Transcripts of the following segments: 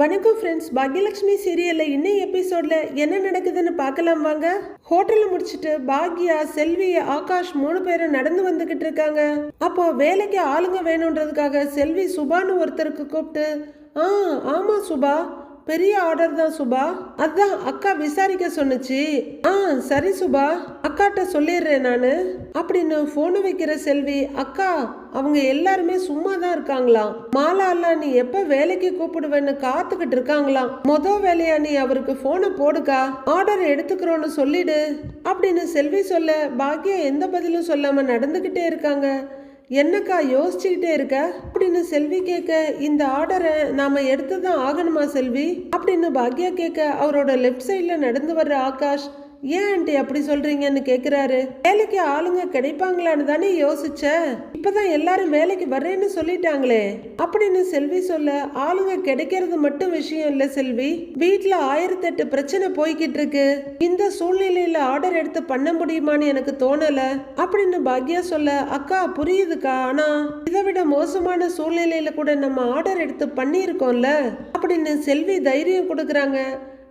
வணக்கம் ஃப்ரெண்ட்ஸ் பாக்யலட்சுமி சீரியலில் இன்னும் எபிசோட்ல என்ன நடக்குதுன்னு பார்க்கலாம் வாங்க. ஹோட்டலில் முடிச்சிட்டு பாக்யா செல்வி ஆகாஷ் மூணு பேரும் நடந்து வந்துக்கிட்டு இருக்காங்க. அப்போ வேலைக்கு ஆளுங்க வேணுன்றதுக்காக செல்வி சுபான்னு ஒருத்தருக்கு கூப்பிட்டு ஆ ஆமாம் சுபா பெரிய ஆர்டர் தான் சுபா. அதான் அக்கா விசாரிக்க சொன்னுச்சு. ஆ சரி சுபா. அக்காட்ட சொல்லிடுறேன் நானு. அப்படின்னு போனை வைக்கிற செல்வி அக்கா அவங்க எல்லாருமே சும்மா தான் இருக்காங்களாம். மாலால நீ எப்ப வேலைக்கு கூப்பிடுவேன்னு காத்துக்கிட்டு இருக்காங்களாம். மொத வேலையா நீ அவருக்கு போனை போடுக்கா. ஆர்டர் எடுத்துக்கிறோன்னு சொல்லிடு. அப்படின்னு செல்வி சொல்ல பாக்கியா எந்த பதிலும் சொல்லாம நடந்துகிட்டே இருக்காங்க. என்னக்கா யோசிச்சுக்கிட்டே இருக்க? அப்படின்னு செல்வி கேட்க இந்த ஆர்டரை நாம எடுத்து தான் ஆகணுமா செல்வி? அப்படின்னு பாக்யா கேட்க அவரோட லெஃப்ட் சைடில் நடந்து வர்ற ஆகாஷ் ஏன் ஆண்டி அப்படி சொல்றீங்கன்னு கேக்குறாரு? வேலைக்கு ஆளுங்க கிடைப்பாங்களான்னு தானே யோசிச்ச. இப்பதான் எல்லாரும் வேலைக்கு வர்றேன்னு சொல்லிட்டாங்களே. அப்படின்னு செல்வி சொல்ல ஆளுங்க கிடைக்கிறது மட்டும் விஷயம் இல்ல செல்வி. வீட்ல ஆயிரத்தெட்டு பிரச்சனை போய்கிட்டு இருக்கு. இந்த சூழ்நிலையில ஆர்டர் எடுத்து பண்ண முடியுமான்னு எனக்கு தோணல. அப்படின்னு பாக்யா சொல்ல அக்கா புரியுதுக்கா. ஆனா இதை விட மோசமான சூழ்நிலையில கூட நம்ம ஆர்டர் எடுத்து பண்ணியிருக்கோம்ல. அப்படின்னு செல்வி தைரியம் கொடுக்குறாங்க.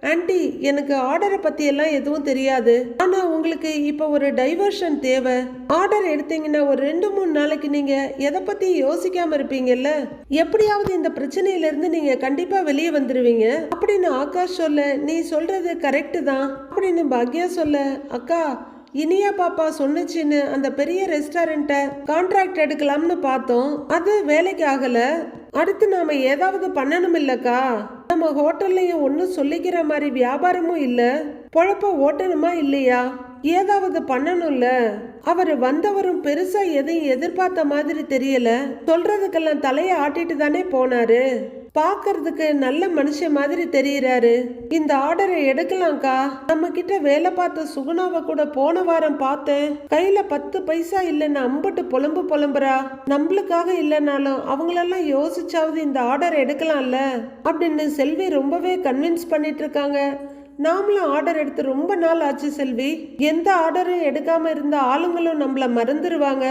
ஆண்டி எனக்கு ஆர்டரை பத்தி எல்லாம் எதுவும் தெரியாது. ஆனா உங்களுக்கு இப்ப ஒரு டைவர்ஷன் தேவை. ஆர்டர் எடுத்தீங்கன்னா ஒரு ரெண்டு மூணு நாளைக்கு நீங்க எதை பத்தி யோசிக்காம இருப்பீங்கல்ல? எப்படியாவது இந்த பிரச்சனையில இருந்து நீங்க கண்டிப்பா வெளியே வந்துருவீங்க. அப்படின்னு ஆகாஷ் சொல்ல நீ சொல்றது கரெக்டு தான். அப்படின்னு பாக்யா சொல்ல அக்கா இனியா பாப்பா சொன்னுச்சின்னு அந்த பெரிய ரெஸ்டாரண்ட்டை கான்ட்ராக்ட் எடுக்கலாம்னு பார்த்தோம். அது வேலைக்கு ஆகலை. அடுத்து நாம ஏதாவது பண்ணணும் இல்லக்கா. நம்ம ஹோட்டல்லையும் ஒன்றும் சொல்லிக்கிற மாதிரி வியாபாரமும் இல்லை. பொழப்ப ஓட்டணுமா இல்லையா? ஏதாவது பண்ணணும்ல. அவர் வந்தவரும் பெருசா எதையும் எதிர்பார்த்த மாதிரி தெரியல. சொல்றதுக்கெல்லாம் தலையை ஆட்டிட்டு தானே போனாரு. பார்க்கறதுக்கு நல்ல மனுஷன் மாதிரி தெரியறாரு. இந்த ஆர்டரை எடுக்கலாம்க்கா. நம்ம கிட்ட வேலை பார்த்த சுகுணாவை கூட போன வாரம் பார்த்தேன். கையில பத்து பைசா இல்லைன்னு அம்பட்டு புலம்பு புலம்புறா. நம்மளுக்காக இல்லைனாலும் அவங்களெல்லாம் யோசிச்சாவது இந்த ஆர்டர் எடுக்கலாம்ல. அப்படின்னு செல்வி ரொம்பவே கன்வின்ஸ் பண்ணிட்டு இருக்காங்க நாமளும் ஆர்டர் எடுத்து ரொம்ப நாள் ஆச்சு செல்வி. எந்த ஆர்டரும் எடுக்காம இருந்த ஆளுங்களும் நம்மள மறந்துடுவாங்க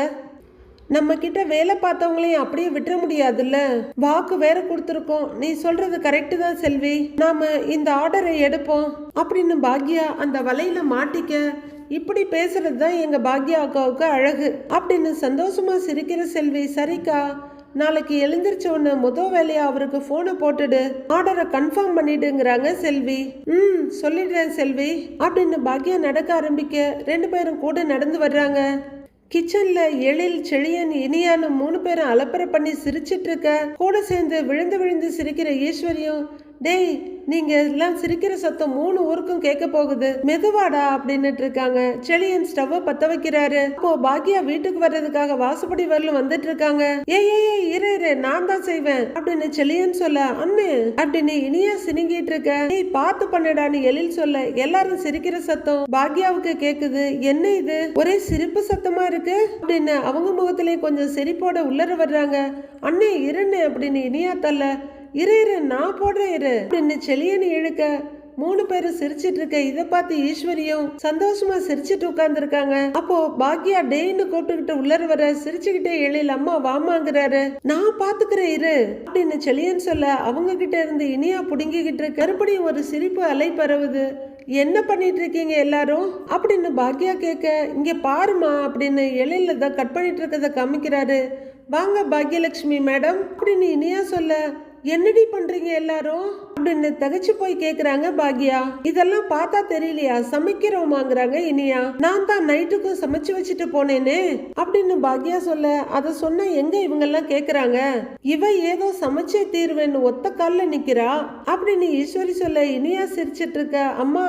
நம்ம கிட்ட வேலை பார்த்தவங்களையும் அப்படியே விட்டுற முடியாதுல்ல? வாக்கு வேற கொடுத்துருக்கோம். நீ சொல்றது கரெக்டு தான் செல்வி. நாம இந்த ஆர்டரை எடுப்போம். அப்படின்னு பாக்யா அந்த வலையில மாட்டிக்க இப்படி பேசுறது தான் எங்க பாக்யா அக்காவுக்கு அழகு. அப்படின்னு சந்தோஷமா சிரிக்கிற செல்வி சரிக்கா நாளைக்கு எழுந்திரிச்ச உடனே முத வேலையா அவருக்கு போனை போட்டுடு. ஆர்டரை கன்ஃபார்ம் பண்ணிடுங்கிறாங்க செல்வி. ம் சொல்லிடுறேன் செல்வி. அப்படின்னு பாக்யா நடக்க ஆரம்பிக்க ரெண்டு பேரும் கூட நடந்து வர்றாங்க. கிச்சன்ல எழில் செழியன் இனியான்னு மூணு பேரும் அலப்பறை பண்ணி சிரிச்சிட்டு இருக்க. கூட சேர்ந்து விழுந்து விழுந்து சிரிக்கிற ஈஸ்வரியும் டேய் நீங்க எல்லாம் சிரிக்கிற சத்தம் மூணு ஊருக்கும் கேட்க போகுது. மெதுவாடா அப்படின்னுட்டு இருக்காங்க. செளியன் ஸ்டவ் பத்த வைக்கிறாரு. அப்போ பாக்யா வீட்டுக்கு வர்றதுக்காக வாசுபடி வரலும் வந்துட்டு இருக்காங்க. ஏ ஏ ஏய், இரு இரு நான் தான் செய்வேன் அப்படின்னு செழியன் சொல்ல அண்ணு அப்படின்னு இனியா சினிங்கிட்டு இருக்க. நீ பார்த்து பண்ணடான்னு எழில் சொல்ல. எல்லாரும் சிரிக்கிற சத்தம் பாக்யாவுக்கு கேக்குது. என்ன இது? ஒரே சிரிப்பு சத்தமா இருக்கு? அப்படின்னு அவங்க முகத்திலே கொஞ்சம் சிரிப்போட உள்ளர வர்றாங்க. அண்ணே இருன்னு அப்படின்னு இனியா தள்ள இரு இரு நான் போடுறேன் இரு. அப்படின்னு செளியனை இழுக்க மூணு பேரும் சிரிச்சிட்டு இருக்க இத பார்த்து ஈஸ்வரியும் சந்தோஷமா சிரிச்சிட்டு உட்கார்ந்துருக்காங்க. அப்போ பாக்யா டேன்னு கூப்பிட்டுக்கிட்டு உள்ளர வர சிரிச்சுக்கிட்டே எழில் அம்மா வாமாங்கிறாரு நான் பாத்துக்கிறேன் இரு. அப்படின்னு செளியன் சொல்ல அவங்க கிட்ட இருந்து இனியா புடுங்கிக்கிட்டு கருப்படியும் மறுபடியும் ஒரு சிரிப்பு அலை பரவுது. என்ன பண்ணிட்டு இருக்கீங்க எல்லாரும்? அப்படின்னு பாக்யா கேட்க இங்க பாருமா அப்படின்னு எழில தான் கட் பண்ணிட்டு இருக்கதை காமிக்கிறாரு. வாங்க பாக்யலட்சுமி மேடம் அப்படின்னு இனியா சொல்ல என்னடி பண்றீங்க எல்லாரும்? அப்படின்னு தகச்சு போய் கேக்குறாங்க பாக்யா. இதெல்லாம் பார்த்தா தெரியலையா? சமைக்கிறோமாங்கிறாங்க இனியா. நான் தான் நைட்டுக்கும் சமைச்சு வச்சுட்டு போனேனே அப்படின்னு பாக்யா சொல்ல அத சொன்ன எங்க இவங்க எல்லாம் கேக்குறாங்க? இவ ஏதோ சமைச்சே தீர்வேன்னு ஒத்த கால்ல நிக்கிறா அப்படின்னு ஈஸ்வரி சொல்ல இனியா சிரிச்சிட்டு இருக்க அம்மா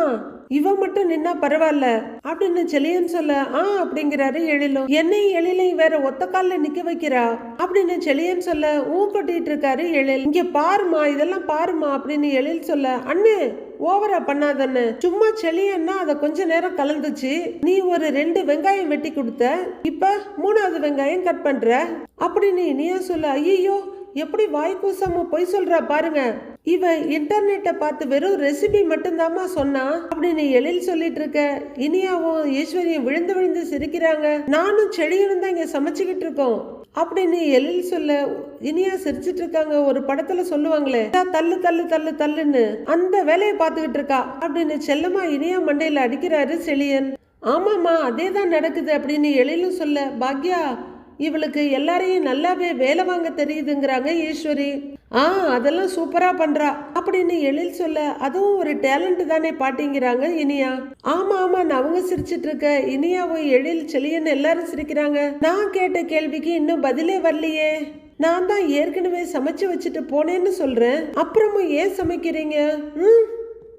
இவன் மட்டும் நின்னா பரவாயில்ல அப்படின்னு செலியன் சொல்ல ஆ அப்படிங்கிறாரு எழிலும். என்னை எழிலை வேற ஒத்த கால்ல நிக்க வைக்கிறா? அப்படின்னு செலியன் சொல்ல ஊ கொட்டிட்டு இருக்காரு எழில். இங்க பாருமா இதெல்லாம் பாருமா அப்படின்னு எழில் சொல்ல அண்ணே ஓவரா பண்ணாதன்னு சும்மா செளியன்னா அதை கொஞ்ச நேரம் கலந்துச்சு. நீ ஒரு ரெண்டு வெங்காயம் வெட்டி கொடுத்த. இப்ப மூணாவது வெங்காயம் கட் பண்ற. அப்படின்னு இனியா சொல்ல ஐயோ எப்படி வாய் கூசாம பொய் சொல்றா பாருங்க. இவன் இன்டர்நெட்டை பார்த்து வெறும் ரெசிபி மட்டும்தாம்மா சொன்னா. அப்படின்னு எழில் சொல்லிட்டு இருக்க. இனியாவும் ஈஸ்வரியும் விழுந்து விழுந்து சிரிக்கிறாங்க. நானும் செடியனும் தான் இங்க சமைச்சுக்கிட்டு இருக்கோம். அப்படின்னு எழில் சொல்ல இனியா சிரிச்சிட்டு இருக்காங்க. ஒரு படத்துல சொல்லுவாங்களே தள்ளு தள்ளு தள்ளு தள்ளுன்னு. அந்த வேலையை பார்த்துக்கிட்டு இருக்கா. அப்படின்னு செல்லமா இனியா மண்டையில அடிக்கிறாரு செழியன். ஆமாமா அதே தான் நடக்குது அப்படின்னு எழிலும் சொல்ல பாக்யா இவளுக்கு எல்லாரையும் நல்லாவே வேலை வாங்க தெரியுதுங்கிறாங்க ஈஸ்வரி. ஆ அதெல்லாம் சூப்பரா பண்றா அப்படின்னு எழில் சொல்ல அதுவும் ஒரு டேலண்ட் தானே பாட்டிங்கிறாங்க இனியா. ஆமா ஆமா நான் அவங்க சிரிச்சிட்டு இருக்க இனியாவும் எழில் செழியன்னு எல்லாரும் சிரிக்கிறாங்க. நான் கேட்ட கேள்விக்கு இன்னும் பதிலே வரலையே. நான் தான் ஏற்கனவே சமைச்சு வச்சுட்டு போனேன்னு சொல்றேன். அப்புறமும் ஏன் சமைக்கிறீங்க? ம்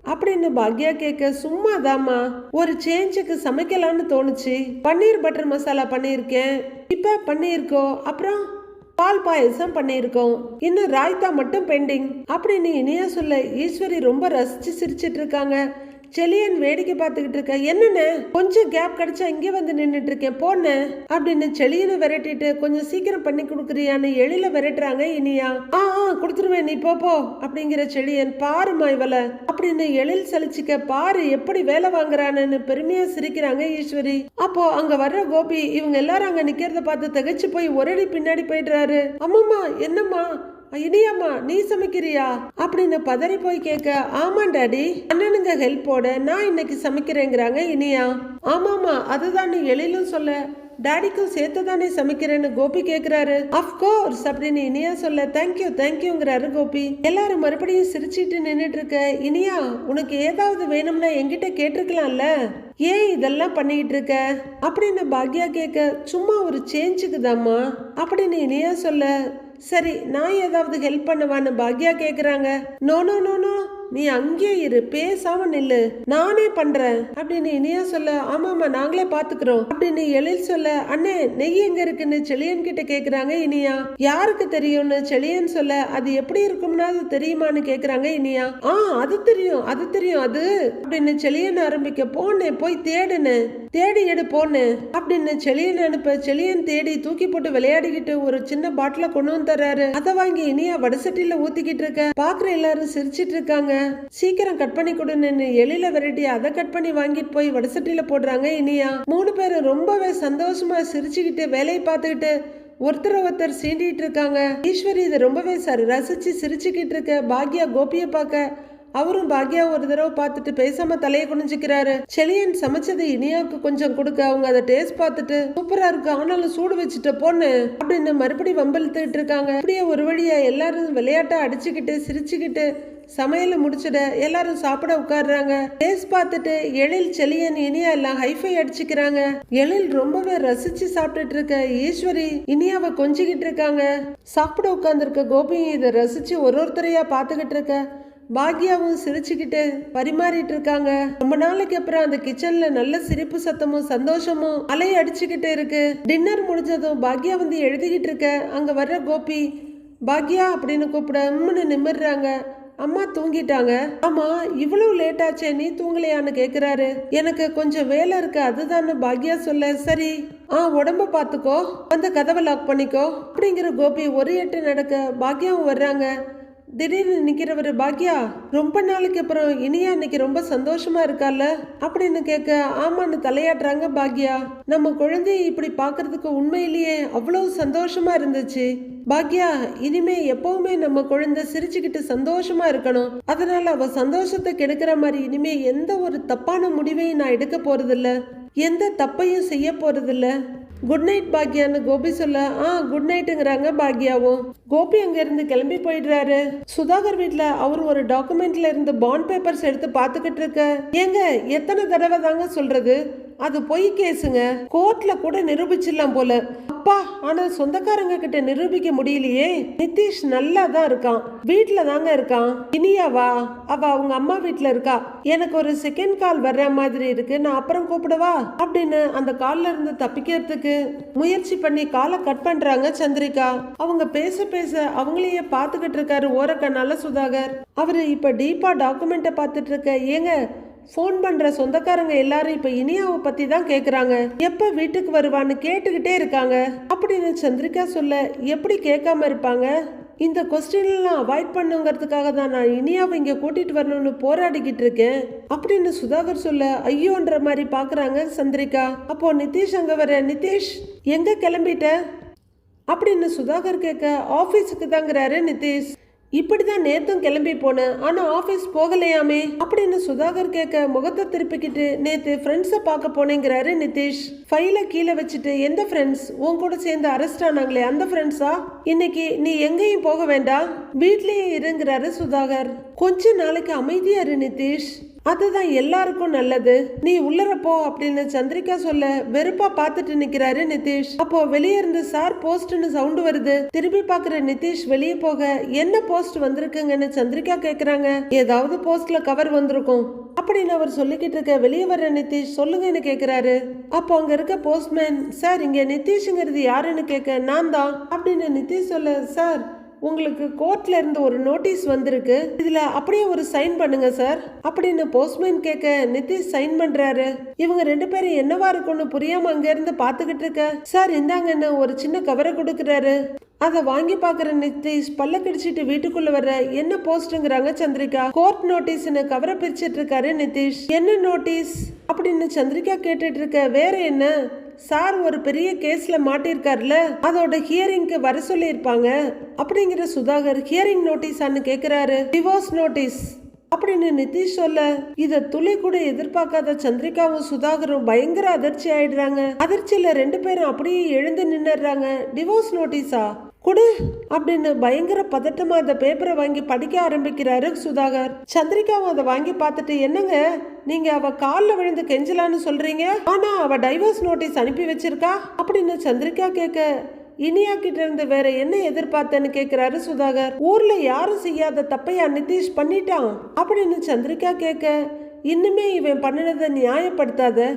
அப்படின்னு பாக்யா கேட்க சும்மாதாம்மா ஒரு சேஞ்சுக்கு சமைக்கலாம்னு தோணுச்சு. பன்னீர் பட்டர் மசாலா பண்ணியிருக்கேன். இப்ப பண்ணியிருக்கோம் அப்புறம் பால் பாயசம் பண்ணியிருக்கோம். இன்னும் ராய்த்தா மட்டும் பெண்டிங். அப்படின்னு இனியா சொல்ல ஈஸ்வரி ரொம்ப ரசிச்சு சிரிச்சிட்டு இருக்காங்க. செலியன் வேடிக்கை பார்த்துக்கிட்டு இருக்க என்னண்ணே? கொஞ்சம் கேப் கிடைச்சா இங்கே வந்து நின்றுட்டு இருக்கேன் போன அப்படின்னு செலியனை விரட்டிட்டு கொஞ்சம் சீக்கிரம் பண்ணி கொடுக்குறியான்னு எழில விரட்டுறாங்க இனியா. ஆ ஆ கொடுத்துருவேன் நீ போ போ அப்படிங்கிற செலியன் பாருமா இவளை. அப்படின்னு எழில் சலிச்சுக்க பாரு எப்படி வேலை வாங்குறான்னு பெருமையா சிரிக்கிறாங்க ஈஸ்வரி. அப்போ அங்க வர்ற கோபி இவங்க எல்லாரும் அங்க நிக்கிறத பார்த்து திகைச்சு போய் ஒரடி பின்னாடி போயிடுறாரு. அம்மாமா என்னம்மா? இனியாம்மா நீ சமைக்கிறியா? அப்படின்னு பதறி போய் கேட்க ஆமா டாடி அண்ணனுங்க ஹெல்ப்போட நான் இன்னைக்கு சமைக்கிறேங்கிறாங்க இனியா. ஆமாமா அதுதான் நீ எழிலும் சொல்ல. டாடிக்கும் சேர்த்து தானே சமைக்கிறேன்னு கோபி கேக்குறாரு. அஃப்கோர்ஸ் அப்படின்னு இனியா சொல்ல தேங்க்யூ தேங்க்யூங்கிறாரு கோபி. எல்லாரும் மறுபடியும் சிரிச்சிட்டு நின்றுட்டு இருக்க இனியா உனக்கு ஏதாவது வேணும்னா என்கிட்ட கேட்டிருக்கலாம்ல? ஏன் இதெல்லாம் பண்ணிக்கிட்டு இருக்க அப்படின்னு பாக்யா கேட்க சும்மா ஒரு சேஞ்சுக்குதாம்மா அப்படின்னு இனியா சொல்ல சரி நான் ஏதாவது ஹெல்ப் பண்ணுவான்னு பாக்யா கேக்குறாங்க. No no no no. நீ அங்கேயே இரு பேசாம நில்லு. நானே பண்றேன். அப்படின்னு இனியா சொல்ல ஆமாமா நாங்களே பாத்துக்கிறோம். அப்படின்னு எழில் சொல்ல அண்ணே நெய் எங்க இருக்குன்னு செழியன் கிட்ட கேக்குறாங்க இனியா. யாருக்கு தெரியும்னு செழியன் சொல்ல அது எப்படி இருக்கும்னா அது தெரியுமான்னு கேக்குறாங்க இனியா. ஆ அது தெரியும் அது தெரியும் அது. அப்படின்னு செழியன் ஆரம்பிக்க போனே போய் தேடுனு தேடி எடு போனு அப்படின்னு செளியன் அனுப்ப செளியன் தேடி தூக்கி போட்டு விளையாடிக்கிட்டு ஒரு சின்ன பாட்டில கொண்டு வந்து தர்றாரு. அதை வாங்கி இனியா வடசட்டில ஊத்திக்கிட்டு இருக்க. பாக்குற எல்லாரும் சிரிச்சிட்டு இருக்காங்க. சீக்கிரம் கட் பண்ணி கொடுன்னு எழில விரட்டி அதை கட் பண்ணி வாங்கிட்டு போய் வடசட்டில போடுறாங்க இனியா. மூணு பேரும் ரொம்பவே சந்தோஷமா சிரிச்சுக்கிட்டு வேலையை பார்த்துக்கிட்டு ஒருத்தர் ஒருத்தர் சீண்டிட்டு இருக்காங்க. ஈஸ்வரி இதை ரொம்பவே சார் ரசிச்சு சிரிச்சுக்கிட்டு இருக்க பாக்யா கோபியை பார்க்க அவரும் பாக்யா ஒரு தடவை பார்த்துட்டு பேசாம தலையை குனிஞ்சுக்கிறாரு. செலியன் சமைச்சது இனியாவுக்கு கொஞ்சம் கொடுக்க அவங்க அதை டேஸ்ட் பார்த்துட்டு சூப்பரா இருக்கு ஆனாலும் சூடு வச்சுட்ட பொண்ணு அப்படின்னு மறுபடியும் வம்பெழுத்துக்கிட்டு இருக்காங்க. அப்படியே ஒரு வழியா எல்லாரும் விளையாட்டா அடிச்சுக்கிட்டு சிரிச்சுக்கிட்டு சமையலை முடிச்சிட எல்லாரும் சாப்பிட உட்காடுறாங்க டேஸ்ட் பார்த்துட்டு எழில் செலியன் இனியா எல்லாம் ஹைஃபை அடிச்சுக்கிறாங்க. எழில் ரொம்பவே ரசிச்சு சாப்பிட்டுட்டு இருக்க. ஈஸ்வரி இனியாவை கொஞ்சிக்கிட்டு இருக்காங்க. சாப்பிட உட்கார்ந்துருக்க கோபியும் இதை ரசிச்சு ஒரு ஒருத்தரையா பார்த்துக்கிட்டு இருக்க. பாக்யாவும் சிரிச்சுக்கிட்டு பரிமாறிட்டு இருக்காங்க. ரொம்ப நாளைக்கு அப்புறம் அந்த கிச்சன்ல நல்ல சிரிப்பு சத்தமும் சந்தோஷமும் அலை அடிச்சுக்கிட்டு இருக்கு. டின்னர் முடிஞ்சதும் பாக்யா வந்து எழுதிக்கிட்டு இருக்க. அங்க வர்ற கோபி பாக்யா அப்படின்னு கூப்பிட உம்முன்னு நிமிர்றாங்க. அம்மா தூங்கிட்டாங்க. ஆமா இவ்வளவு லேட் ஆச்சே நீ தூங்கலையான்னு கேக்குறாரு. எனக்கு கொஞ்சம் வேலை இருக்கு அதுதான்னு பாக்யா சொல்ல சரி ஆ உடம்ப பாத்துக்கோ வந்து கதவை லாக் பண்ணிக்கோ அப்படிங்கிற கோபி ஒரு எட்டு நடக்க பாக்யாவும் வர்றாங்க. திடீர்னு நிற்கிறவர் பாக்யா ரொம்ப நாளைக்கு அப்புறம் இனியா இன்னைக்கு ரொம்ப சந்தோஷமா இருக்கால? அப்படின்னு கேட்க ஆமான்னு தலையாடுறாங்க பாக்யா. நம்ம குழந்தைய இப்படி பார்க்கறதுக்கு உண்மையிலேயே அவ்வளவு சந்தோஷமா இருந்துச்சு. பாக்யா இனிமே எப்பவுமே நம்ம குழந்தை சிரிச்சுக்கிட்டு சந்தோஷமா இருக்கணும். அதனால அவ சந்தோஷத்தை கெடுக்கிற மாதிரி இனிமே எந்த ஒரு தப்பான முடிவையும் நான் எடுக்க போறதில்ல. எந்த தப்பையும் செய்ய போறதில்ல. குட் நைட் பாக்யான்னு கோபி சொல்ல ஆ குட் நைட்டுங்கிறாங்க பாக்யாவும். கோபி அங்க இருந்து கிளம்பி போயிடுறாரு. சுதாகர் வீட்ல அவர் ஒரு டாக்குமெண்ட்ல இருந்து பாண்ட் பேப்பர்ஸ் எடுத்து பார்த்துக்கிட்டு இருக்க. ஏங்க எத்தனை தடவை தாங்க சொல்றது? அது பொய் கேஸுங்க. கோர்ட்ல கூட நிரூபிச்சிடலாம் போல. அப்பா ஆனா சொந்தக்காரங்க கிட்ட நிரூபிக்க முடியலையே. நிதிஷ் நல்லா தான் இருக்கான். வீட்டுல தாங்க இருக்கான். இனியாவா அவ அவங்க அம்மா வீட்டுல இருக்கா. எனக்கு ஒரு செகண்ட் கால் வர்ற மாதிரி இருக்கு. நான் அப்புறம் கூப்பிடவா? அப்படின்னு அந்த கால்ல இருந்து தப்பிக்கிறதுக்கு முயற்சி பண்ணி காலை கட் பண்றாங்க சந்திரிகா. அவங்க பேச பேச அவங்களையே பார்த்துக்கிட்டு இருக்காரு ஓரக்கண்ணால சுதாகர். அவரு இப்ப டீப்பா டாக்குமெண்ட்டை பார்த்துட்டு இருக்க. ஏங்க ஃபோன் பண்ற சொந்தக்காரங்க எல்லாரும் இப்ப இனியாவை பத்தி தான் கேக்குறாங்க. எப்ப வீட்டுக்கு வருவான்னு கேட்டுக்கிட்டே இருக்காங்க. அப்படின்னு சந்திரிகா சொல்ல எப்படி கேட்காம இருப்பாங்க? இந்த கொஸ்டின் எல்லாம் அவாய்ட் பண்ணுங்கிறதுக்காக தான் நான் இனியாவை இங்கே கூட்டிகிட்டு வரணும்னு போராடிக்கிட்டு இருக்கேன். அப்படின்னு சுதாகர் சொல்ல ஐயோன்ற மாதிரி பார்க்குறாங்க சந்திரிகா. அப்போ நிதிஷ் அங்கே வர நிதிஷ் எங்கே கிளம்பிட்ட? அப்படின்னு சுதாகர் கேட்க ஆஃபீஸுக்கு தாங்கிறாரு நிதிஷ். இப்படி தான் நேத்தும் கிளம்பி போனேன். ஆனால் ஆஃபீஸ் போகலையாமே? அப்படின்னு சுதாகர் கேட்க முகத்தை திருப்பிக்கிட்டு நேத்து ஃப்ரெண்ட்ஸை பார்க்க போனேங்கிறாரு நிதிஷ். ஃபைல கீழே வச்சுட்டு எந்த ஃப்ரெண்ட்ஸ் உன் கூட சேர்ந்து அரெஸ்ட் ஆனாங்களே அந்த ஃப்ரெண்ட்ஸா இன்னைக்கு நீ எங்கேயும் போக வேண்டாம். வீட்லயே இருங்கிறாரு சுதாகர். கொஞ்ச நாளைக்கு அமைதியாரு நிதிஷ். அதுதான் எல்லாருக்கும் நல்லது. நீ உள்ளர போ அப்படின்னு சந்திரிகா சொல்ல வெறுப்பா பார்த்துட்டு நிக்கிறாரு நிதிஷ். அப்போ வெளியே இருந்து சார் போஸ்ட்னு சவுண்ட் வருது. திரும்பி பாக்குற நிதிஷ் வெளியே போக என்ன போஸ்ட் வந்திருக்குங்கன்னு சந்திரிகா கேக்குறாங்க. ஏதாவது போஸ்ட்ல கவர் வந்திருக்கும். அப்படின்னு அவர் சொல்லிக்கிட்டு இருக்க வெளியே வர்ற நிதிஷ் சொல்லுங்கன்னு கேக்குறாரு. அப்போ அங்க இருக்க போஸ்ட்மேன் சார் இங்க நிதிஷ்ங்கிறது யாருன்னு கேட்க நான் தான். அப்படின்னு நிதிஷ் சொல்ல சார் உங்களுக்கு கோர்ட்ல இருந்து ஒரு நோட்டீஸ் வந்திருக்கு. இதுல அப்படியே ஒரு சைன் பண்ணுங்க சார் அப்படின்னு போஸ்ட்மேன் கேட்க நிதிஷ் சைன் பண்றாரு. இவங்க ரெண்டு பேரும் என்னவா இருக்கும்னு புரியாம அங்க இருந்து பாத்துக்கிட்டு இருக்க? சார் இந்தாங்கன்னு ஒரு சின்ன கவரை கொடுக்கறாரு. அதை வாங்கி பாக்குற நிதிஷ் பல்ல கடிச்சிட்டு வீட்டுக்குள்ள வர்ற என்ன போஸ்ட்ங்கிறாங்க சந்திரிகா? கோர்ட் நோட்டீஸ்னு கவரை பிரிச்சிட்டு இருக்காரு நிதிஷ். என்ன நோட்டீஸ் அப்படின்னு சந்திரிகா கேட்டுட்டு இருக்க வேற என்ன? சார் ஒரு பெரிய கேஸில் மாட்டிருக்காருல அதோட ஹியரிங்க்கு வர சொல்லியிருப்பாங்க. அப்படிங்கிற சுதாகர் ஹியரிங் நோட்டீஸான்னு கேட்குறாரு டிவோர்ஸ் நோட்டீஸ். அப்படின்னு நிதிஷ் சொல்ல இத துளி கூட எதிர்பார்க்காத சந்திரிகாவும் சுதாகரும் பயங்கர அதிர்ச்சி ஆயிடுறாங்க. அதிர்ச்சியில ரெண்டு பேரும் அப்படியே எழுந்து நின்னுறாங்க டிவோர்ஸ் நோட்டீஸா? குடு அப்படின்னு பயங்கர பதட்டமா அந்த பேப்பரை வாங்கி படிக்க ஆரம்பிக்கிறாரு சுதாகர். சந்திரிகாவும் அதை வாங்கி பார்த்துட்டு என்னங்க? நீங்க அவ காலில் விழுந்து கெஞ்சலான்னு சொல்றீங்க? ஆனா அவ டைவர்ஸ் நோட்டீஸ் அனுப்பி வச்சிருக்கா? அப்படின்னு சந்திரிகா கேட்க இனியா கிட்ட இருந்து வேற என்ன எதிர்பார்த்தேன்னு கேக்குறாரு சுதாகர். ஊர்ல யாரும் செய்யாத தப்பையா நிதிஷ் பண்ணிட்டான். அப்படின்னு சந்திரிகா கேட்க இன்னுமே இவன் பண்ணினதை நியாயப்படுத்தாத.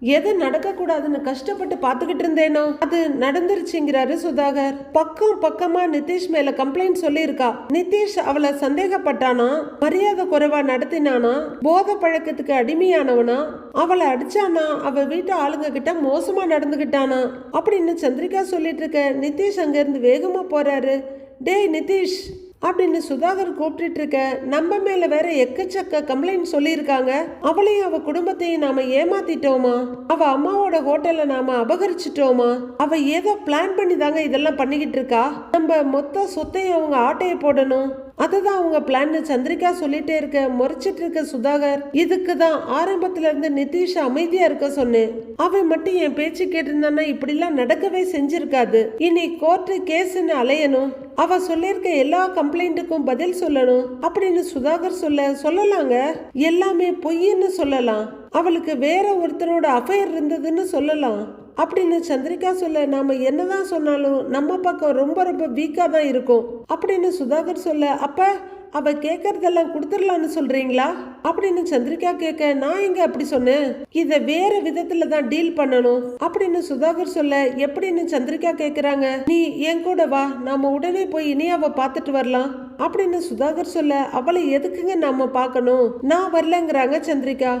எது நடக்கக்கூடாதுன்னு கஷ்டப்பட்டு பார்த்துக்கிட்டு இருந்தேனோ? அது நடந்துருச்சுங்கிறாரு சுதாகர். பக்கம் பக்கமா நிதிஷ் மேல கம்ப்ளைண்ட் சொல்லியிருக்கா. நிதிஷ் அவளை சந்தேகப்பட்டானா? மரியாதை குறைவா நடத்தினானா? போதை பழக்கத்துக்கு அடிமையானவனா? அவளை அடிச்சானா? அவ வீட்டு ஆளுங்க கிட்ட மோசமா நடந்துகிட்டானா? அப்படின்னு சந்திரிகா சொல்லிட்டு இருக்க நிதிஷ் அங்கிருந்து வேகமா போறாரு. டேய் நிதிஷ்! அப்படின்னு சுதாகர் கூப்பிட்டு இருக்க நம்ம மேல வேற எக்கச்சக்க கம்ப்ளைண்ட் சொல்லியிருக்காங்க. அவளையும் அவ குடும்பத்தையும் நாம ஏமாத்திட்டோமா? அவ அம்மாவோட ஹோட்டலை நாம அபகரிச்சிட்டோமா? அவ ஏதோ பிளான் பண்ணி தாங்க இதெல்லாம் பண்ணிக்கிட்டு இருக்கா? நம்ம மொத்த சொத்தையும் அவங்க ஆட்டையை போடணும். அதுதான் அவங்க பிளான் சந்திரிகா சொல்லிட்டே இருக்க முறைச்சிட்டு இருக்க சுதாகர். இதுக்கு தான் ஆரம்பத்துல இருந்து நிதிஷ் அமைதியா இருக்க சொன்னேன் அவன் மட்டும் என் பேச்சு கேட்டிருந்தானா இப்படிலாம் நடக்கவே செஞ்சிருக்காது. இனி கோர்ட்டு கேஸ்ன்னு அலையணும். அவ சொல்லியிருக்க எல்லா கம்ப்ளைண்ட்டுக்கும் பதில் சொல்லணும். அப்படின்னு சுதாகர் சொல்ல சொல்லலாங்க. எல்லாமே பொய்ன்னு சொல்லலாம். அவளுக்கு வேற ஒருத்தரோட அஃபையர் இருந்ததுன்னு சொல்லலாம். அப்படின்னு சந்திரிகா சொல்ல நாம என்னதான் சொன்னாலும் நம்ம பக்கம் ரொம்ப ரொம்ப வீக்கா தான் இருக்கும். அப்படின்னு சுதாகர் சொல்ல அப்ப அவ கேட்கறதெல்லாம் கொடுத்துடலான்னு சொல்றீங்களா? அப்படின்னு சந்திரிகா கேட்க நான் எங்க அப்படி சொன்னேன்? இத வேற விதத்துல தான் டீல் பண்ணணும். அப்படின்னு சுதாகர் சொல்ல எப்படின்னு சந்திரிகா கேக்குறாங்க நீ என் கூட வா நாம உடனே போய் இனியாவை பார்த்துட்டு வரலாம். அப்படின்னு சுதாகர் சொல்ல அவளை எதுக்குங்க நாம பார்க்கணும்? நான் வரலங்கிறாங்க சந்திரிகா.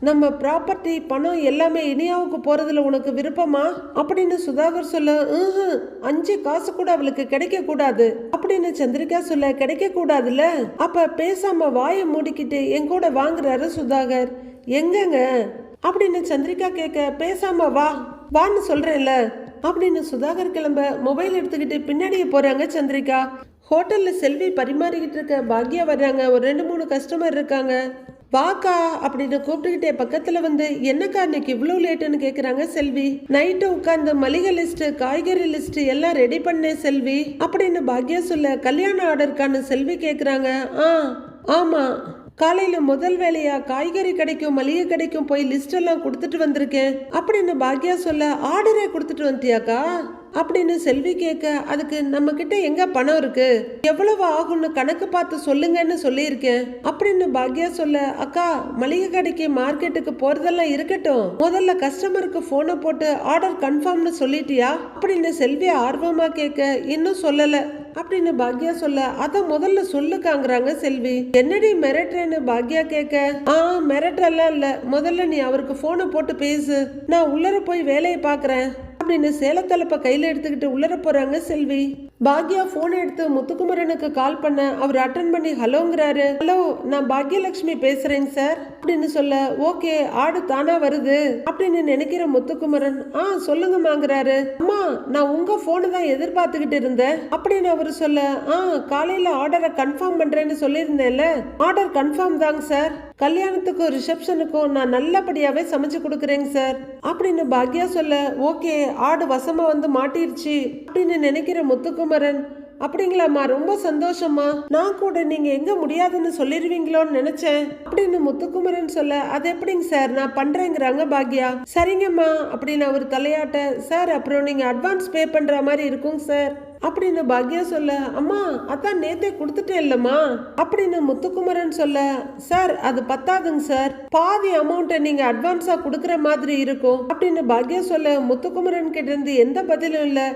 நம்ம ப்ராப்பர்ட்டி பணம் எல்லாமே இனியாவுக்கு போகிறதுல உனக்கு விருப்பமா? அப்படின்னு சுதாகர் சொல்ல அஞ்சு காசு கூட அவளுக்கு கிடைக்க கூடாது. அப்படின்னு சந்திரிகா சொல்ல கிடைக்க கூடாதுல்ல? அப்ப பேசாம வாயை மூடிக்கிட்டு என் கூட வாங்குறாரு சுதாகர். எங்கங்க? அப்படின்னு சந்திரிகா கேட்க பேசாம வா வான்னு சொல்றேன்ல. அப்படின்னு சுதாகர் கிளம்ப மொபைல் எடுத்துக்கிட்டு பின்னாடியே போறாங்க சந்திரிகா. ஹோட்டல்ல செல்வி பரிமாறிக்கிட்டு இருக்க பாக்யா வர்றாங்க. ஒரு ரெண்டு மூணு கஸ்டமர் இருக்காங்க. வாக்கா அப்படின்னு கூப்பிட்டுக்கிட்டே பக்கத்தில் வந்து என்னக்கா இன்னைக்கு இவ்வளோ லேட்டுன்னு கேட்குறாங்க செல்வி? நைட்டு உட்காந்து மளிகை லிஸ்ட் காய்கறி லிஸ்ட் எல்லாம் ரெடி பண்ணேன் செல்வி. அப்படின்னு பாக்யா சொல்ல கல்யாண ஆர்டருக்கான செல்வி கேட்குறாங்க ஆ ஆமாம் காலையில முதல் வேலையா காய்கறி கடைக்கும் மளிகை கடைக்கும் போய் லிஸ்ட் எல்லாம் கொடுத்துட்டு வந்திருக்கேன். அப்படின்னு பாக்யா சொல்ல ஆர்டரே கொடுத்துட்டு வந்துட்டியாக்கா? அப்படின்னு செல்வி கேட்க அதுக்கு நம்ம கிட்ட எங்க பணம் இருக்கு? எவ்வளவு ஆகும்னு கணக்கு பார்த்து சொல்லுங்கன்னு சொல்லியிருக்கேன். அப்படின்னு பாக்யா சொல்ல அக்கா மளிகை கடைக்கு மார்க்கெட்டுக்கு போறதெல்லாம் இருக்கட்டும். முதல்ல கஸ்டமருக்கு போனை போட்டு ஆர்டர் கன்ஃபார்ம்னு சொல்லிட்டியா? அப்படின்னு செல்வி ஆர்வமா கேட்க இன்னும் சொல்லல. அப்படின்னு பாக்யா சொல்ல அத முதல்ல சொல்லுக்காங்கிறாங்க செல்வி. என்னடி மிரட்டுறேன்னு பாக்யா கேட்க ஆ மிரட்டுறலாம் இல்ல. முதல்ல நீ அவருக்கு போனை போட்டு பேசு. நான் உள்ளர போய் வேலையை பாக்குறேன். அப்படின்னு சேலத்தலப்ப கையில எடுத்துக்கிட்டு உள்ளர போறாங்க செல்வி. பாக்யா ஃபோனை எடுத்து முத்துக்குமரனுக்கு கால் பண்ண அவர் அட்டன் பண்ணி ஹலோங்கிறாரு. ஹலோ நான் பாக்யலட்சுமி பேசுறேங்க சார் அப்படின்னு சொல்ல ஓகே ஆடு தானா வருது. அப்படின்னு நினைக்கிற முத்துக்குமரன் ஆ சொல்லுங்கம்மாங்கிறாரு அம்மா நான் உங்க போனை தான் எதிர்பார்த்துக்கிட்டு இருந்தேன். அப்படின்னு அவர் சொல்ல ஆ காலையில ஆர்டரை கன்ஃபார்ம் பண்றேன்னு சொல்லியிருந்தேன்ல. ஆர்டர் கன்ஃபார்ம் தாங்க சார் கல்யாணத்துக்கும் ரிசப்ஷனுக்கும் நான் நல்லபடியாவே சமைச்சு கொடுக்குறேங்க சார். அப்படின்னு பாக்யா சொல்ல ஓகே ஆடு வசமா வந்து மாட்டிருச்சு அப்படின்னு நினைக்கிற முத்துக்குமரன் அப்படிங்களாம்மா ரொம்ப சந்தோஷமா நான் கூட நீங்க எங்க முடியாதுன்னு சொல்லிடுவீங்களோன்னு நினைச்சேன் அப்படின்னு முத்துக்குமரன் சொல்ல அது எப்படிங்க சார்? நான் பண்றேங்கிறாங்க பாக்யா. சரிங்கம்மா அப்படின்னு அவர் தலையாட்ட சார் அப்புறம் நீங்க அட்வான்ஸ் பே பண்ற மாதிரி இருக்குங்க சார். அப்படின்னு பாக்யா சொல்ல அம்மா அதான் நேத்தே கொடுத்துட்டேன் இல்லம்மா அப்படின்னு முத்துக்குமரன் சொல்ல சார் அது பத்தாதுங்க சார். பாதி அமௌண்ட்டை நீங்க அட்வான்ஸா கொடுக்குற மாதிரி இருக்கும் அப்படின்னு பாக்யா சொல்ல முத்துக்குமரன் கிட்ட இருந்து எந்த பதிலும் இல்லை.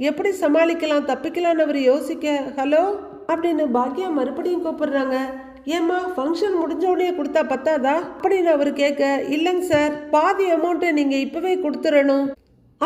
எப்படி சமாளிக்கலாம் தப்பிக்கலாம்னு அவர் யோசிக்க ஹலோ? அப்படின்னு பாக்யா மறுபடியும் கூப்பிடுறாங்க. ஏம்மா ஃபங்க்ஷன் முடிஞ்ச உடனே கொடுத்தா பத்தாதா? அப்படின்னு அவர் கேட்க இல்லைங்க சார். பாதி அமௌண்ட்டை நீங்கள் இப்போவே கொடுத்துடணும்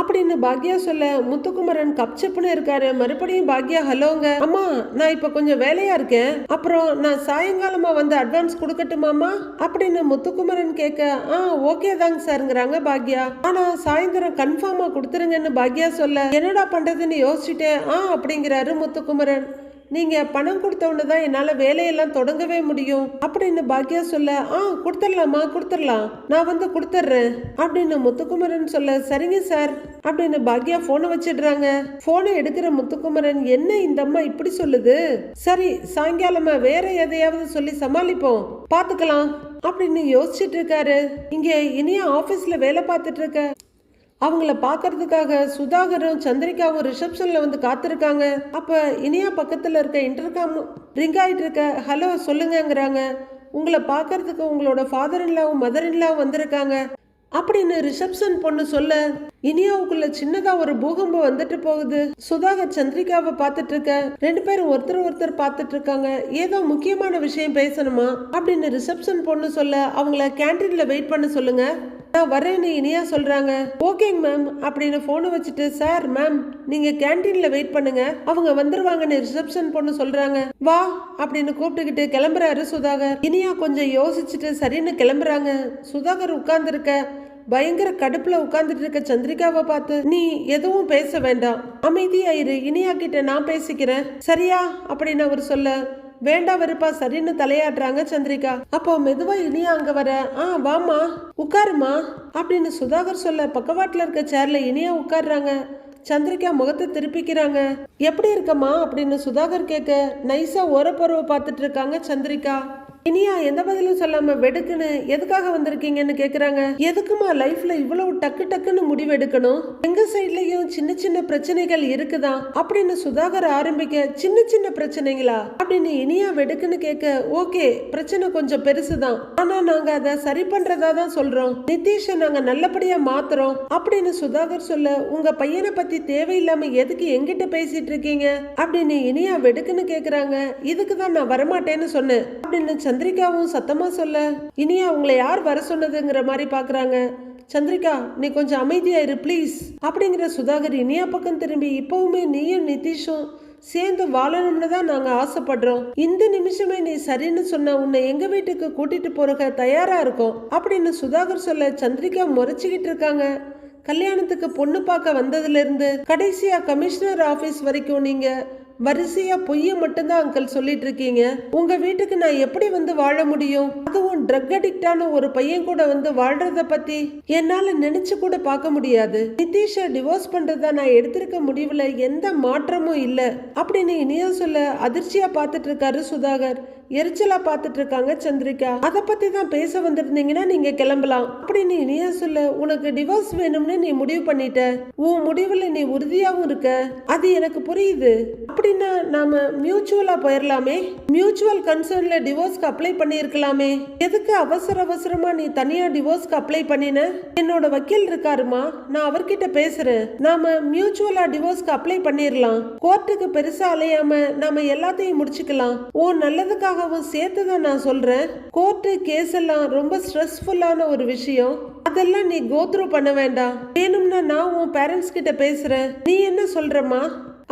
அப்படின்னு பாக்யா சொல்ல முத்துக்குமரன் கப்சப்புன்னு இருக்காரு. மறுபடியும் பாக்யா ஹலோங்க. அம்மா நான் இப்ப கொஞ்சம் வேலையா இருக்கேன். அப்புறம் நான் சாயங்காலமா வந்து அட்வான்ஸ் கொடுக்கட்டுமாமா அப்படின்னு முத்துக்குமரன் கேட்க ஆ ஓகே தாங்க சார்ங்கிறாங்க பாக்யா. ஆனா சாயந்தரம் கன்ஃபார்மா கொடுத்துருங்கன்னு பாக்யா சொல்ல என்னடா பண்றதுன்னு யோசிச்சுட்டேன். ஆ அப்படிங்கிறாரு முத்துக்குமரன். நீங்கள் பணம் கொடுத்தவொன்னு தான் என்னால் வேலையெல்லாம் தொடங்கவே முடியும். அப்படின்னு பாக்யா சொல்ல ஆ கொடுத்துடலாமா கொடுத்துடலாம். நான் வந்து கொடுத்துட்றேன். அப்படின்னு முத்துக்குமரன் சொல்ல சரிங்க சார். அப்படின்னு பாக்யா போனை வச்சிடுறாங்க. போனை எடுக்கிற முத்துக்குமரன் என்ன இந்த அம்மா இப்படி சொல்லுது? சரி சாயங்காலமா வேற எதையாவது சொல்லி சமாளிப்போம். பாத்துக்கலாம். அப்படின்னு யோசிச்சுட்டு இருக்காரு. இங்க இனியா ஆபீஸ்ல வேலை பார்த்துட்டு இருக்க. அவங்கள பார்க்கறதுக்காக சுதாகரும் சந்திரிகாவும் ரிசப்ஷனில் வந்து காத்திருக்காங்க. அப்போ இனியா பக்கத்தில் இருக்க இன்டர்காம் ரிங் ஆகிட்டு இருக்க ஹலோ சொல்லுங்கங்கிறாங்க. உங்களை பார்க்கறதுக்கு உங்களோட ஃபாதர் இன்லாவும் மதர் இன்லாவும் வந்திருக்காங்க. அப்படின்னு ரிசப்ஷன் பொண்ணு சொல்ல இனியாவுக்குள்ள சின்னதா ஒரு பூகம்பம் வந்துட்டு போகுது. சுதாகர் சந்திரிகாவை பார்த்துட்டு இருக்க. ரெண்டு பேரும் ஒருத்தர் ஒருத்தர் பார்த்துட்டு இருக்காங்க. ஏதோ முக்கியமான விஷயம் பேசணுமா? அப்படின்னு ரிசப்ஷன் பொண்ணு சொல்ல அவங்கள கேன்டீன்ல வெயிட் பண்ண சொல்லுங்க. நான் வரேன்னு இனியா சொல்றாங்க. ஓகேங்க மேம் அப்படின்னு போனை வச்சுட்டு சார் மேம் நீங்க கேண்டீன்ல வெயிட் பண்ணுங்க. அவங்க வந்துருவாங்கன்னு ரிசப்ஷன் பொண்ணு சொல்றாங்க. வா அப்படின்னு கூப்பிட்டுக்கிட்டு கிளம்புறாரு சுதாகர். இனியா கொஞ்சம் யோசிச்சுட்டு சரின்னு கிளம்புறாங்க. சுதாகர் உட்கார்ந்துருக்க பயங்கர கடுப்புல உட்கார்ந்துட்டு இருக்க சந்திரிகாவை பார்த்து நீ எதுவும் பேச வேண்டாம். அமைதியாயிரு. இனியா கிட்ட நான் பேசிக்கிறேன். சரியா? அப்படின்னு அவர் சொல்ல வேண்டாம் வெறுப்பா சரின்னு தலையாடுறாங்க சந்திரிகா. அப்போ மெதுவா இனியா அங்க வர ஆ வாமா உட்காருமா அப்படின்னு சுதாகர் சொல்ல பக்கவாட்டுல இருக்க சேர்ல இனியா உட்காடுறாங்க சந்திரிகா முகத்தை திருப்பிக்கிறாங்க. எப்படி இருக்கம்மா? அப்படின்னு சுதாகர் கேட்க நைஸா ஓரப்பொருவை பார்த்துட்டு இருக்காங்க சந்திரிகா. இனியா எந்த பதிலும் சொல்லாம வெடுக்குன்னு எதுக்காக வந்திருக்கீங்கன்னு கேக்குறாங்க. எதுக்குமா லைஃப்ல இவ்வளவு டக்கு டக்குன்னு முடிவு எடுக்கணும் எங்க சைட்லயும் சின்ன சின்ன பிரச்சனைகள் இருக்குதான் அப்படின்னு சுதாகர் ஆரம்பிக்க சின்ன சின்ன பிரச்சனைங்களா? அப்படின்னு இனியா வெடுக்குன்னு கேட்க ஓகே பிரச்சனை கொஞ்சம் பெருசுதான். ஆனா நாங்க அதை சரி பண்றதா தான் சொல்றோம். நிதிஷை நாங்க நல்லபடியா மாத்துறோம். அப்படின்னு சுதாகர் சொல்ல உங்க பையனை பத்தி தேவையில்லாம எதுக்கு எங்கிட்ட பேசிட்டு இருக்கீங்க? அப்படின்னு இனியா வெடுக்குன்னு கேக்குறாங்க. இதுக்கு தான் நான் வரமாட்டேன்னு சொன்னேன். அப்படின்னு சந்திரிகாவும் சத்தமா சொல்ல இனியா உங்களை யார் வர சொன்னதுங்கிற மாதிரி பாக்குறாங்க. சந்திரிகா நீ கொஞ்சம் அமைதியா இரு ப்ளீஸ் அப்படிங்கிற சுதாகர் இனியா பக்கம் திரும்பி இப்பவுமே நீயும் நிதிஷும் சேர்ந்து வாழணும்னு தான் நாங்க ஆசைப்படுறோம். இந்த நிமிஷமே நீ சரின்னு சொன்ன உன்னை எங்க வீட்டுக்கு கூட்டிட்டு போறக்க தயாரா இருக்கும் அப்படின்னு சுதாகர் சொல்ல சந்திரிகா முறைச்சிக்கிட்டு இருக்காங்க. கல்யாணத்துக்கு பொண்ணு பார்க்க வந்ததுல இருந்து கடைசியா கமிஷனர் ஆபீஸ் வரைக்கும் நீங்க வரிசையா பொய்ய மட்டும்தான் அங்கிள் சொல்லிட்டு இருக்கீங்க உங்க வீட்டுக்கு நான் எப்படி வந்து வாழ முடியும்? அதுவும் ட்ரக் அடிக்டான ஒரு பையன் கூட வந்து வாழ்றத பத்தி என்னால நினைச்சு கூட பார்க்க முடியாது. நிதிஷை டிவோர்ஸ் பண்றதா நான் எடுத்திருக்க முடிவுல எந்த மாற்றமும் இல்ல. அப்படின்னு இனியா சொல்ல அதிர்ச்சியா பார்த்துட்டு இருக்காரு சுதாகர். எரிச்சலா பார்த்துட்டு இருக்காங்க சந்திரிகா. அத பத்தி தான் பேச வந்திருந்தீங்கன்னா நீங்க கிளம்பலாம். அப்படின்னு இனியா சொல்ல உனக்கு டிவோர்ஸ் வேணும்னு நீ முடிவு பண்ணிட்ட. உன் முடிவுல நீ உறுதியாவும் இருக்க. அது எனக்கு புரியுது. அப்படின்னா நாம மியூச்சுவலா போயிடலாமே மியூச்சுவல் கன்சர்ன்ல டிவோர்ஸ்க்கு அப்ளை பண்ணியிருக்கலாமே. எதுக்கு அவசர அவசரமா நீ தனியா டிவோர்ஸ்க்கு அப்ளை பண்ணின? என்னோட வக்கீல் இருக்காருமா? நான் அவர்கிட்ட பேசுறேன். நாம மியூச்சுவலா டிவோர்ஸ்க்கு அப்ளை பண்ணிடலாம் கோர்ட்டுக்கு பெருசா அலையாம நாம எல்லாத்தையும் முடிச்சுக்கலாம். ஓ நல்லதுக்காகவும் சேர்த்து தான் நான் சொல்றேன். கோர்ட்டு கேஸ் எல்லாம் ரொம்ப ஸ்ட்ரெஸ்ஃபுல்லான ஒரு விஷயம். அதெல்லாம் நீ கோத்ரூ பண்ண வேண்டாம். வேணும்னா நான் உன் பேரண்ட்ஸ் கிட்ட பேசுறேன். நீ என்ன சொல்கிறம்மா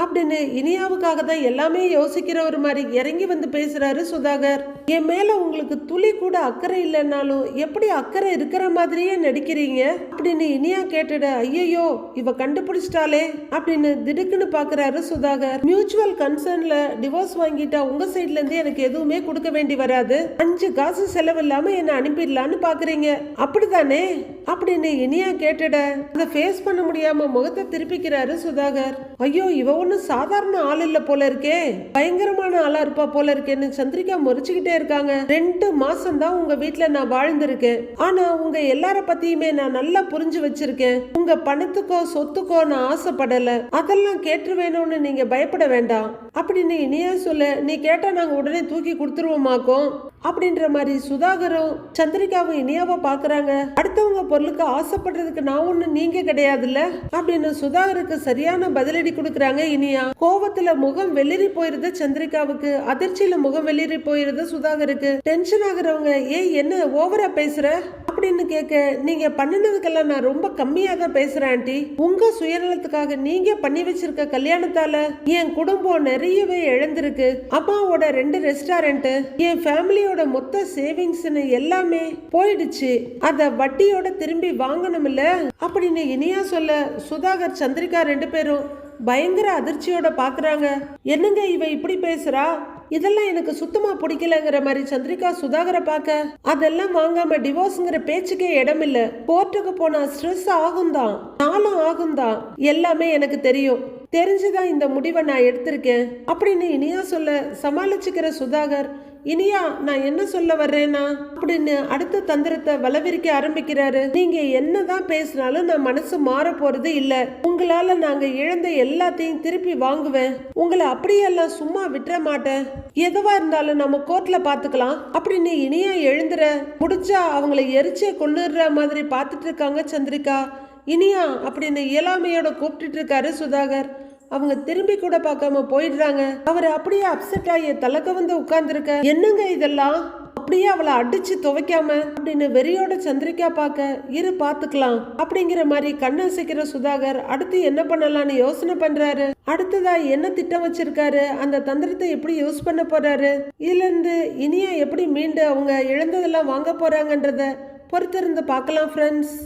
அப்படின்னு இனியாவுக்காக தான் எல்லாமே யோசிக்கிற ஒரு மாதிரி இறங்கி வந்து பேசுறாரு சுதாகர். என் மேல உங்களுக்கு துளி கூட அக்கறை இல்லைன்னாலும் எப்படி அக்கறை இருக்கிற மாதிரியே நடிக்கிறீங்க? அப்படின்னு இனியா கேட்டுட ஐயையோ இவ கண்டுபிடிச்சிட்டாலே அப்படின்னு திடுக்குன்னு பாக்குறாரு சுதாகர். மியூச்சுவல் கன்சர்ன்ல டிவோர்ஸ் வாங்கிட்டா உங்க சைட்ல இருந்து எனக்கு எதுவுமே கொடுக்க வேண்டி வராது. அஞ்சு காசு செலவு இல்லாம என்ன அனுப்பிடலான்னு பாக்குறீங்க. அப்படிதானே அப்படின்னு இனியா கேட்டுட அதை ஃபேஸ் பண்ண முடியாம முகத்தை திருப்பிக்கிறாரு சுதாகர். ஐயோ இவ ஒன்றும் சாதாரண ஆள் இல்ல போல இருக்கே. பயங்கரமான ஆளா இருப்பா போல இருக்கேன்னு சந்திரிகா முறைச்சுக்கிட்டே இருக்காங்க. ரெண்டு மாசம் தான் உங்க வீட்டுல நான் வாழ்ந்திருக்கேன். ஆனா உங்க எல்லார பத்தியுமே நான் நல்லா புரிஞ்சு வச்சிருக்கேன். உங்க பணத்துக்கோ சொத்துக்கோ நான் ஆசைப்படல. அதெல்லாம் கேட்டு வேணும்னு நீங்க பயப்பட வேண்டாம். அப்படின்னு இனியா சொல்ல. நீ கேட்டா நாங்க உடனே தூக்கி கொடுத்துருவோமாக்கும். அப்படின்ற மாதிரி சுதாகரும் சந்திரிகாவும் இனியாவை பாக்குறாங்க அடுத்தவங்க பொருளுக்கு ஆசைப்படுறதுக்கு நான் ஒண்ணு நீங்க கிடையாதுல்ல? அப்படின்னு சுதாகருக்கு சரியான பதிலடி கொடுக்கறாங்க இனியா. கோவத்துல முகம் வெளிரி போயிருது சந்திரிகாவுக்கு. அதிர்ச்சியில முகம் வெளிரி போயிருது சுதாகருக்கு. டென்ஷன் ஆகுறவங்க ஏ என்ன ஓவரா பேசுற? அப்படின்னு கேட்க நீங்க பண்ணினதுக்கெல்லாம் நான் ரொம்ப கம்மியா தான் பேசுறேன் ஆண்டி. உங்க சுயநலத்துக்காக நீங்க பண்ணி வச்சிருக்க கல்யாணத்தால என் குடும்பம் நிறையவே இழந்திருக்கு. அம்மாவோட ரெண்டு ரெஸ்டாரண்ட் என் ஃபேமிலியோட மொத்த சேவிங்ஸ்னு எல்லாமே போயிடுச்சு. அத வட்டியோட திரும்பி வாங்கணும்ல? அப்படின்னு இனியா சொல்ல சுதாகர் சந்திரிகா ரெண்டு பேரும் பயங்கர அதிர்ச்சியோட பாக்குறாங்க. என்னங்க இவ இப்படி பேசுறா? இதெல்லாம் எனக்கு சுத்தமா பிடிக்கலங்கிற மாதிரி சந்திரிகா சுதாகரை பார்க்க அதெல்லாம் வாங்காம டிவோர்ஸ்ங்கிற பேச்சுக்கே இடம் இல்ல கோர்ட்டுக்கு போனா ஸ்ட்ரெஸ் ஆகும் தான் நாளும் ஆகும் தான் எல்லாமே எனக்கு தெரியும். தெரிஞ்சுதான் இந்த முடிவை நான் எடுத்திருக்கேன். அப்படின்னு இனியா சொல்ல சமாளிச்சுக்கிற சுதாகர் இனியா நான் என்ன சொல்ல வர்றேனா அப்படின்னு அடுத்த தந்திரத்தை வளவிரிக்க ஆரம்பிக்கிறாரு. நீங்க என்னதான் பேசினாலும் நான் மனசு மாற போறது இல்ல. உங்களால நாங்க இழந்த எல்லாத்தையும் திருப்பி வாங்குவேன். உங்களை அப்படியெல்லாம் சும்மா விட்டுற மாட்டேன். எதுவா இருந்தாலும் நம்ம கோர்ட்ல பாத்துக்கலாம். அப்படின்னு இனியா எழுந்துற முடிச்சா அவங்களை எரிச்சே கொண்டுடுற மாதிரி பார்த்துட்டு இருக்காங்க சந்திரிகா. இனியா அப்படின்னு இயலாமையோட கூப்பிட்டுட்டு இருக்காரு சுதாகர். அவங்க திரும்பி கூட பார்க்காம போயிடுறாங்க. அவர் அப்படியே அப்செட் ஆகி தலக்க வந்து உட்கார்ந்துருக்க. என்னங்க இதெல்லாம்? அப்படியே அவளை அடிச்சு துவைக்காம அப்படின்னு வெறியோட சந்திரிக்கா பார்க்க இரு பாத்துக்கலாம் அப்படிங்கிற மாதிரி கண்ணசைக்கிற சுதாகர் அடுத்து என்ன பண்ணலாம்னு யோசனை பண்றாரு. அடுத்ததா என்ன திட்டம் வச்சிருக்காரு? அந்த தந்திரத்தை எப்படி யூஸ் பண்ண போறாரு? இதுல இருந்து இனியா எப்படி மீண்டு அவங்க இழந்ததெல்லாம் வாங்க போறாங்கன்றத பொறுத்திருந்து பார்க்கலாம் ஃப்ரெண்ட்ஸ்